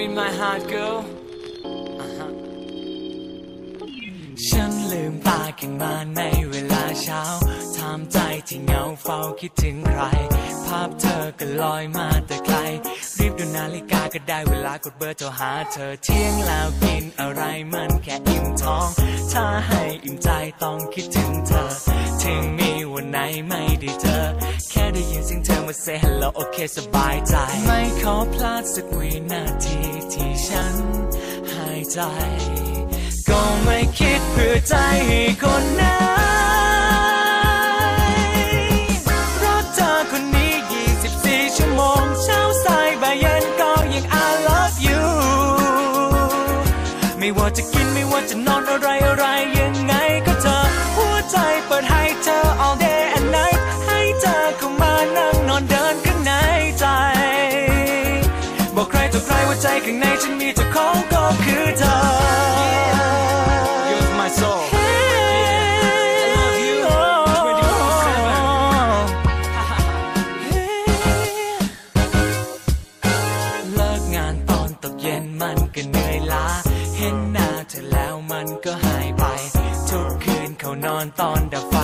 you're in my heart, girl. ฉันลืมตาขึ้นมาในเวลาเช้าถามใจที่เหงาเฝ้าคิดถึงใคร ภาพเธอก็ลอยมาแต่ไกล รีบดูนาฬิกาก็ได้เวลากดเบอร์โทรหาเธอเที่ยงแล้วกินอะไรมันแค่อิ่มท้อง ถ้าให้อิ่มใจต้องคิดถึงเธอ ถึง ไหนไม่ได้เจอ แค่ได้ยินเสียงเธอมา say hello โอเคสบายใจ ไม่ขอพลาดสักวินาทีที่ฉันหายใจ ก็ไม่คิดเพื่อใจให้คนไหนรักเธอคนนี้ 24 ชั่วโมง เช้าสายบ่ายเย็นก็ยัง I love you ไม่ว่าจะกินไม่ว่าจะนอนอะไรอะไร ใจข้างในฉันมีเจ้าของก็คือเธอ You're my soul. I love you เลิกงานตอนตกเย็นมันก็เหนื่อยล้าเห็นหน้าเธอแล้วมันก็หายไป ทุกคืนเขานอนตอนดับไฟ